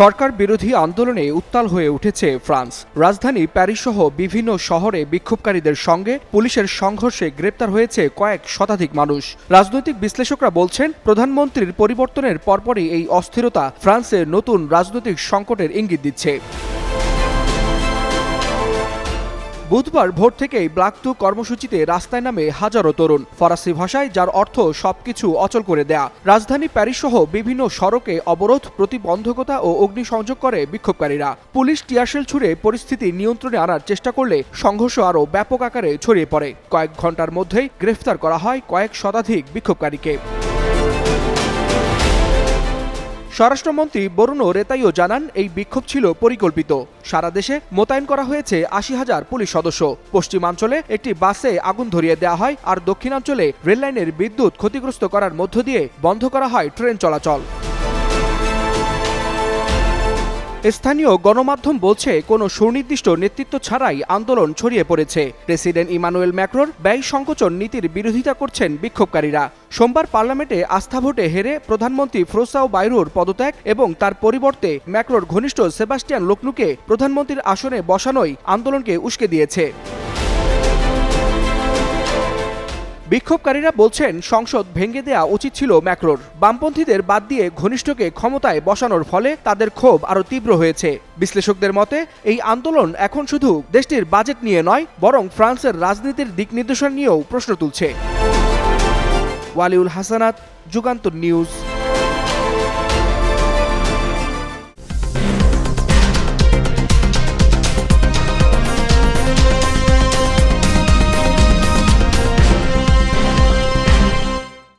সরকার বিরোধী আন্দোলনে উত্তাল হয়ে উঠেছে ফ্রান্স। রাজধানী প্যারিস সহ বিভিন্ন শহরে বিক্ষোভকারীদের সঙ্গে পুলিশের সংঘর্ষে গ্রেপ্তার হয়েছে কয়েক শতাধিক মানুষ। রাজনৈতিক বিশ্লেষকরা বলছেন, প্রধানমন্ত্রীর পরিবর্তনের পরপরই এই অস্থিরতা ফ্রান্সে নতুন রাজনৈতিক সংকটের ইঙ্গিত দিচ্ছে। বুধবার ভোর থেকেই ব্লাক টু কর্মসূচিতে রাস্তায় নামে হাজারো তরুণ। ফরাসি ভাষায় যার অর্থ সবকিছু অচল করে দেয়া। রাজধানী প্যারিস সহ বিভিন্ন সড়কে অবরোধ, প্রতিবন্ধকতা ও অগ্নিসংযোগ করে বিক্ষোভকারীরা। পুলিশ টিয়ারশেল ছুড়ে পরিস্থিতি নিয়ন্ত্রণে আনার চেষ্টা করলে সংঘর্ষ আরও ব্যাপক আকারে ছড়িয়ে পড়ে। কয়েক ঘণ্টার মধ্যেই গ্রেফতার করা হয় কয়েক শতাধিক বিক্ষোভকারীকে। স্বরাষ্ট্রমন্ত্রী বরুণ রেতাইও জানান, এই বিক্ষোভ ছিল পরিকল্পিত। সারা দেশে মোতায়েন করা হয়েছে আশি হাজার পুলিশ সদস্য। পশ্চিমাঞ্চলে একটি বাসে আগুন ধরিয়ে দেওয়া হয় আর দক্ষিণাঞ্চলে রেললাইনের বিদ্যুৎ ক্ষতিগ্রস্ত করার মধ্য দিয়ে বন্ধ করা হয় ট্রেন চলাচল। স্থানীয় গণমাধ্যম বলছে, কোনো সুনির্দিষ্ট নেতৃত্ব ছাড়াই আন্দোলন ছড়িয়ে পড়েছে। প্রেসিডেন্ট ইমানুয়েল ম্যাক্রোর ব্যয় সংকোচন নীতির বিরোধিতা করছেন বিক্ষোভকারীরা। সোমবার পার্লামেন্টে আস্থা ভোটে হেরে প্রধানমন্ত্রী ফ্রোসাও বাইরুর পদত্যাগ এবং তার পরিবর্তে ম্যাক্রোর ঘনিষ্ঠ সেবাস্টিয়ান লোকনুকে প্রধানমন্ত্রীর আসনে বসানোই আন্দোলনকে উস্কে দিয়েছে। বিক্ষোভকারীরা বলছেন, সংসদ ভেঙে দেয়া উচিত ছিল ম্যাক্রোর। বামপন্থীদের বাদ দিয়ে ঘনিষ্ঠকে ক্ষমতায় বসানোর ফলে তাদের ক্ষোভ আরও তীব্র হয়েছে। বিশ্লেষকদের মতে, এই আন্দোলন এখন শুধু দেশটির বাজেট নিয়ে নয়, বরং ফ্রান্সের রাজনীতির দিক নির্দেশনা নিয়েও প্রশ্ন তুলছে। ওয়ালিউল হাসানাত, যুগান্তর নিউজ।